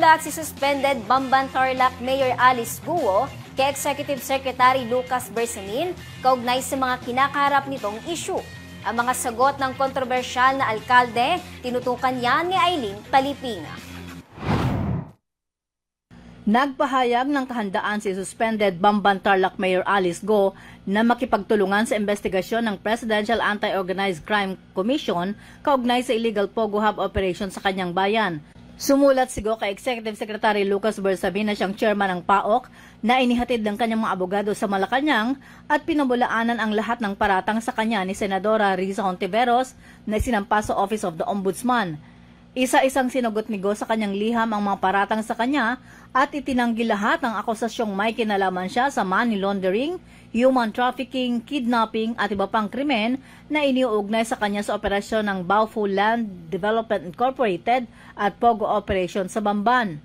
Sumulat si suspended Bamban Tarlac Mayor Alice Guo kay Executive Secretary Lucas Bersamin kaugnay sa mga kinakaharap nitong issue. Ang mga sagot ng kontrobersyal na alkalde, tinutukan yan ni Aileen Talipinga. Nagpahayag ng kahandaan si suspended Bamban Tarlac Mayor Alice Go na makipagtulungan sa investigasyon ng Presidential Anti-Organized Crime Commission kaugnay sa illegal Pogo Hub operation sa kanyang bayan. Sumulat si Go kay Executive Secretary Lucas Bersamin na siyang chairman ng PAOK na inihatid ng kanyang mga abogado sa Malacanang at pinabulaanan ang lahat ng paratang sa kanya ni Senadora Risa Hontiveros na sinampa Office of the Ombudsman. Isa-isang sinagot ni Go sa kanyang liham ang mga paratang sa kanya at itinanggi lahat ng akusasyong may kinalaman siya sa money laundering, human trafficking, kidnapping at iba pang krimen na iniuugnay sa kanya sa operasyon ng Baofu Land Development Incorporated at Pogo Operation sa Bamban.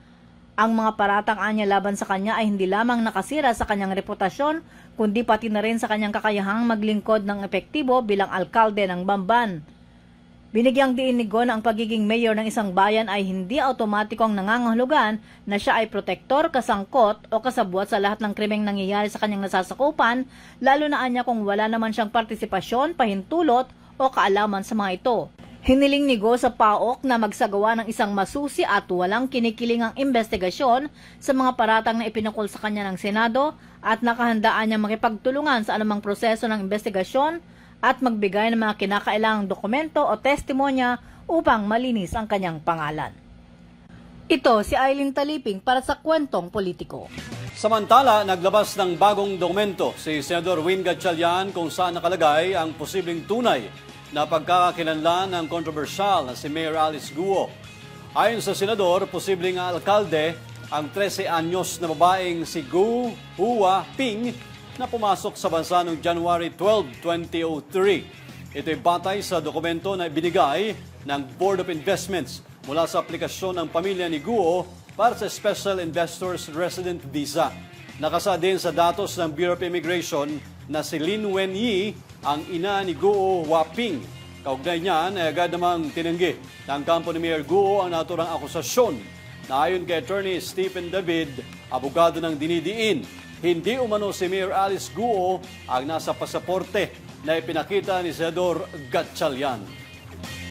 Ang mga paratang anya laban sa kanya ay hindi lamang nakasira sa kanyang reputasyon, kundi pati na rin sa kanyang kakayahang maglingkod ng epektibo bilang alkalde ng Bamban. Binigyang diin ni Go na ang pagiging mayor ng isang bayan ay hindi automatikong nangangahulugan na siya ay protektor, kasangkot o kasabwat sa lahat ng krimeng nangyayari sa kanyang nasasakupan, lalo na anya kung wala naman siyang partisipasyon, pahintulot o kaalaman sa mga ito. Hiniling ni Go sa PAOK na magsagawa ng isang masusi at walang kinikilingang investigasyon sa mga paratang na ipinukol sa kanya ng Senado at nakahandaan niya makipagtulungan sa anumang proseso ng investigasyon at magbigay ng mga kinakailangang dokumento o testimonya upang malinis ang kanyang pangalan. Ito si Eileen Taliping para sa kwentong politiko. Samantala, naglabas ng bagong dokumento si Senador Win Gatchalian kung saan nakalagay ang posibleng tunay na pagkakakilanlan ng kontrobersyal na si Mayor Alice Guo. Ayon sa Senador, posibleng alkalde ang 13 anyos na babaeng si Gu Hua Ping na pumasok sa bansa noong January 12, 2003. Ito'y batay sa dokumento na binigay ng Board of Investments mula sa aplikasyon ng pamilya ni Guo para sa Special Investors Resident Visa. Nakasa din sa datos ng Bureau of Immigration na si Lin Wen Yi ang ina ni Guo Waping. Kaugnay niyan ay agad namang tinanggi ng kampo ni Mayor Guo ang naturang akusasyon na ayon kay Attorney Stephen David, abogado ng dinidiin hindi umano si Mayor Alice Guo ang nasa pasaporte na ipinakita ni Senador Gatchalian.